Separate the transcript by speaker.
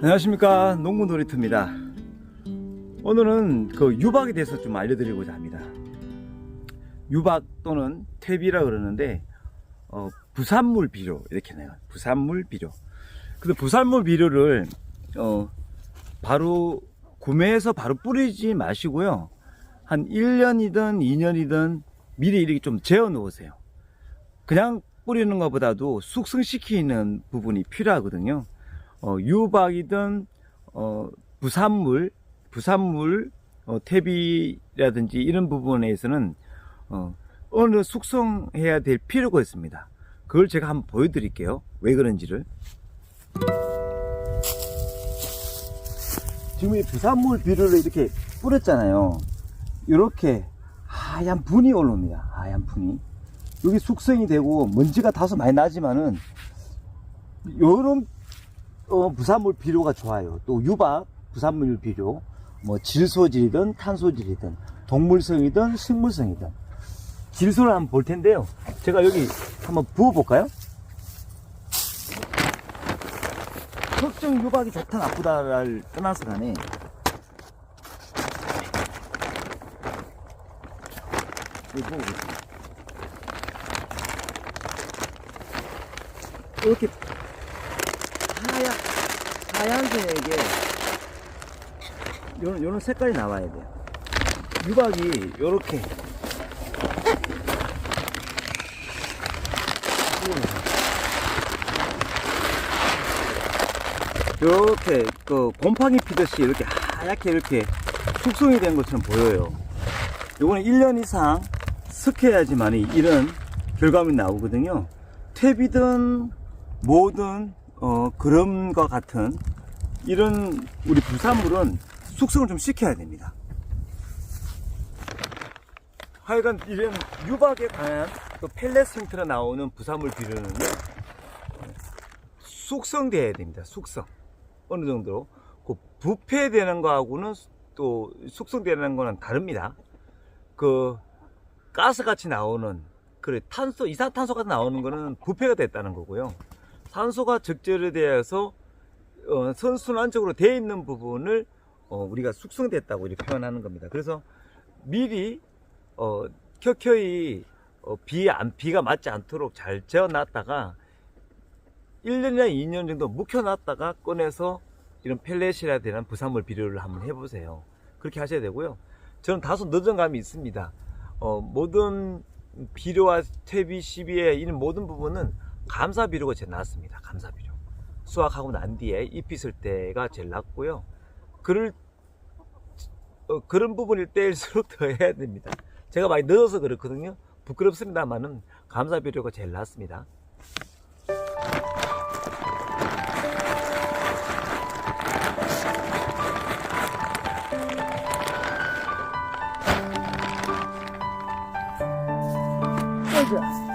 Speaker 1: 안녕하십니까. 농구 놀이터입니다. 오늘은 그 유박에 대해서 좀 알려드리고자 합니다. 유박 또는 퇴비라 그러는데 어, 부산물 비료 이렇게 나요 부산물 비료. 근데 부산물 비료를 어, 바로 구매해서 바로 뿌리지 마시고요. 한 1년이든 2년이든 미리 이렇게 좀 재워 놓으세요. 그냥 뿌리는 것보다도 숙성시키는 부분이 필요하거든요 어, 유박이든 어, 부산물, 부산물, 어, 퇴비라든지 이런 부분에서는 어, 어느 숙성해야 될 필요가 있습니다. 그걸 제가 한번 보여드릴게요. 왜 그런지를. 지금 이 부산물 비료를 이렇게 뿌렸잖아요. 이렇게 하얀 분이 올라옵니다. 하얀 분이. 여기 숙성이 되고 먼지가 다소 많이 나지만은 요런 어, 부산물 비료가 좋아요. 또 유박 부산물 비료, 뭐 질소질이든 탄소질이든 동물성이든 식물성이든 질소를 한번 볼 텐데요. 제가 여기 한번 부어 볼까요? 특정 유박이 좋다 나쁘다를 떠나서 간에. 이렇게 하얀, 하얀색에 요런, 요런 색깔이 나와야 돼요. 유박이 요렇게 요렇게 그 곰팡이 피듯이 이렇게 하얗게 이렇게 숙성이 된 것처럼 보여요. 요거는 1년 이상 섞여야지만 이런 결과물이 나오거든요. 퇴비든 뭐든 어, 것 같은 이런 우리 부산물은 숙성을 좀 시켜야 됩니다. 하여간 이런 유박에 관한 또 펠렛 형태로 나오는 부산물 비료는요 숙성돼야 됩니다. 숙성 어느 정도로 그 부패되는 거하고는 또 숙성되는 거는 다릅니다. 그 가스 같이 나오는 그래 탄소 이산탄소가 나오는 거는 부패가 됐다는 거고요. 산소가 적절히 되어서 어, 선순환적으로 되어 있는 부분을 어, 우리가 숙성됐다고 이렇게 표현하는 겁니다. 그래서 미리 어, 켜켜이 어, 비, 안, 비가 맞지 않도록 잘 재어놨다가 1년이나 2년 정도 묵혀놨다가 꺼내서 이런 펠렛이라 되는 부산물 비료를 한번 해보세요. 그렇게 하셔야 되고요. 저는 다소 늦은 감이 있습니다. 어, 모든 비료와 퇴비, 시비의 이런 모든 부분은 감사비료가 제일 낮습니다. 감사비료. 수확하고 난 뒤에 잎이을 때가 제일 낫고요. 그럴, 어, 그런 부분일 때일수록 더 해야 됩니다. 제가 많이 늦어서 그렇거든요. 부끄럽습니다만은 감사비료가 제일 낮습니다. 그